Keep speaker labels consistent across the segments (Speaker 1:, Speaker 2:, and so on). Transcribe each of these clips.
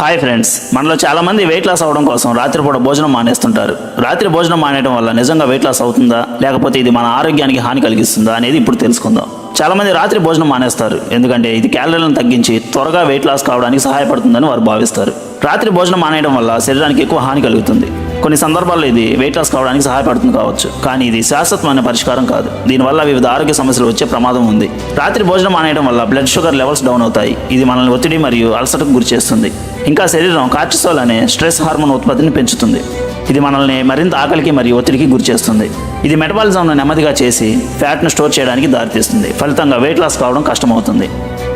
Speaker 1: Hi friends మనలో చాలామంది weight loss అవ్వడం కోసం రాత్రిపూట భోజనం మానేస్తుంటారు. రాత్రి భోజనం మానేయడం వల్ల నిజంగా వెయిట్ లాస్ అవుతుందా? లేకపోతే ఇది మన ఆరోగ్యానికి హాని కలిగిస్తుందా అనేది ఇప్పుడు తెలుసుకుందాం. చాలామంది రాత్రి భోజనం మానేస్తారు. ఎందుకంటే ఇది క్యాలరీలను తగ్గించి త్వరగా వెయిట్ లాస్ కావడానికి సహాయపడుతుందని వారు భావిస్తారు. రాత్రి భోజనం మానేయడం వల్ల శరీరానికి ఎక్కువ హాని కలుగుతుంది. కొన్ని సందర్భాల్లో ఇది వెయిట్ లాస్ కావడానికి సహాయపడుతుంది కావచ్చు. కానీ ఇది శాశ్వతమైన పరిష్కారం కాదు. దీనివల్ల వివిధ ఆరోగ్య సమస్యలు వచ్చే ప్రమాదం ఉంది. రాత్రి భోజనం మానేయడం వల్ల బ్లడ్ షుగర్ లెవెల్స్ డౌన్ అవుతాయి. ఇది మనల్ని ఒత్తిడి మరియు అలసటకు గురి చేస్తుంది. ఇంకా శరీరం కార్చిసోల్ అనే స్ట్రెస్ హార్మోన్ ఉత్పత్తిని పెంచుతుంది. ఇది మనల్ని మరింత ఆకలికి మరియు ఒత్తిడికి గురి చేస్తుంది. ఇది మెటబాలిజంను నెమ్మదిగా చేసి ఫ్యాట్ను స్టోర్ చేయడానికి దారితీస్తుంది. ఫలితంగా వెయిట్ లాస్ కావడం కష్టమవుతుంది.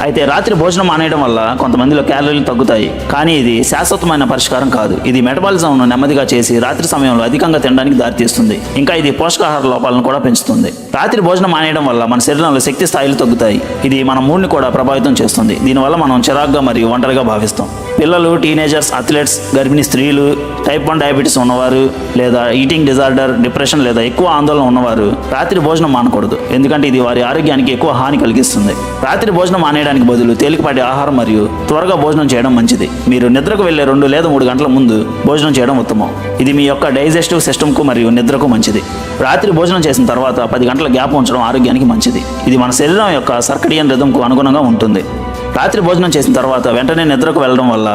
Speaker 1: అయితే రాత్రి భోజనం మానేయడం వల్ల కొంతమందిలో క్యాలరీలు తగ్గుతాయి. కానీ ఇది శాశ్వతమైన పరిష్కారం కాదు. ఇది మెటబాలిజంను నెమ్మదిగా చేసి రాత్రి సమయంలో అధికంగా తినడానికి దారితీస్తుంది. ఇంకా ఇది పోషకాహార లోపాలను కూడా పెంచుతుంది. రాత్రి భోజనం మానేయడం వల్ల మన శరీరంలో శక్తి స్థాయిలు తగ్గుతాయి. ఇది మన మూడ్ని కూడా ప్రభావితం చేస్తుంది. దీనివల్ల మనం చిరాగ్గా మరియు ఒంటరిగా భావిస్తాం. పిల్లలు టీనేజర్స్ అథ్లెట్స్ గర్భిణీ స్త్రీలు టైప్ వన్ డయాబెటీస్ ఉన్నవారు లేదా ఈటింగ్ డిజార్డర్ డిప్రెషన్ లేదా ఎక్కువ ఆందోళన ఉన్నవారు రాత్రి భోజనం మానకూడదు. ఎందుకంటే ఇది వారి ఆరోగ్యానికి ఎక్కువ హాని కలిగిస్తుంది. రాత్రి భోజనం మానేయడానికి బదులు తేలికపాటి ఆహారం మరియు త్వరగా భోజనం చేయడం మంచిది. మీరు నిద్రకు వెళ్ళే రెండు లేదా మూడు గంటల ముందు భోజనం చేయడం ఉత్తమం. ఇది మీ యొక్క డైజెస్టివ్ సిస్టమ్కు మరియు నిద్రకు మంచిది. రాత్రి భోజనం చేసిన తర్వాత పది గంటల గ్యాప్ ఉంచడం ఆరోగ్యానికి మంచిది. ఇది మన శరీరం యొక్క సర్కడియన్ రిధంకు అనుగుణంగా ఉంటుంది. రాత్రి భోజనం చేసిన తర్వాత వెంటనే నిద్రకు వెళ్ళడం వల్ల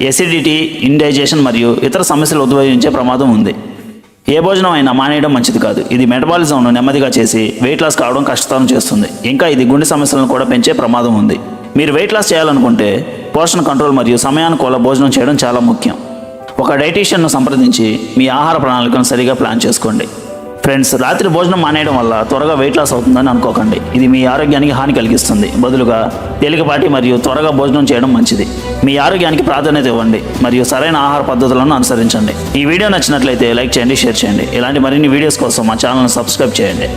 Speaker 1: ఎసిడిటీ ఇండైజెషన్ మరియు ఇతర సమస్యలు ఉద్భవించే ప్రమాదం ఉంది. ఏ భోజనం అయినా మానేయడం మంచిది కాదు. ఇది మెటబాలిజంను నెమ్మదిగా చేసి వెయిట్ లాస్ కావడం కష్టతరం చేస్తుంది. ఇంకా ఇది గుండె సమస్యలను కూడా పెంచే ప్రమాదం ఉంది. మీరు వెయిట్ లాస్ చేయాలనుకుంటే పోషణ కంట్రోల్ మరియు సమయానుకూల భోజనం చేయడం చాలా ముఖ్యం. ఒక డైటీషియన్ను సంప్రదించి మీ ఆహార ప్రణాళికను సరిగా ప్లాన్ చేసుకోండి. ఫ్రెండ్స్ రాత్రి భోజనం మానేయడం వల్ల త్వరగా వెయిట్ లాస్ అవుతుందని అనుకోకండి. ఇది మీ ఆరోగ్యానికి హాని కలిగిస్తుంది. బదులుగా తేలికపాటి మరియు త్వరగా భోజనం చేయడం మంచిది. మీ ఆరోగ్యానికి ప్రాధాన్యత ఇవ్వండి మరియు సరైన ఆహార పద్ధతులను అనుసరించండి. ఈ వీడియో నచ్చినట్లయితే లైక్ చేయండి షేర్ చేయండి. ఇలాంటి మరిన్ని వీడియోస్ కోసం మా ఛానల్ని సబ్స్క్రైబ్ చేయండి.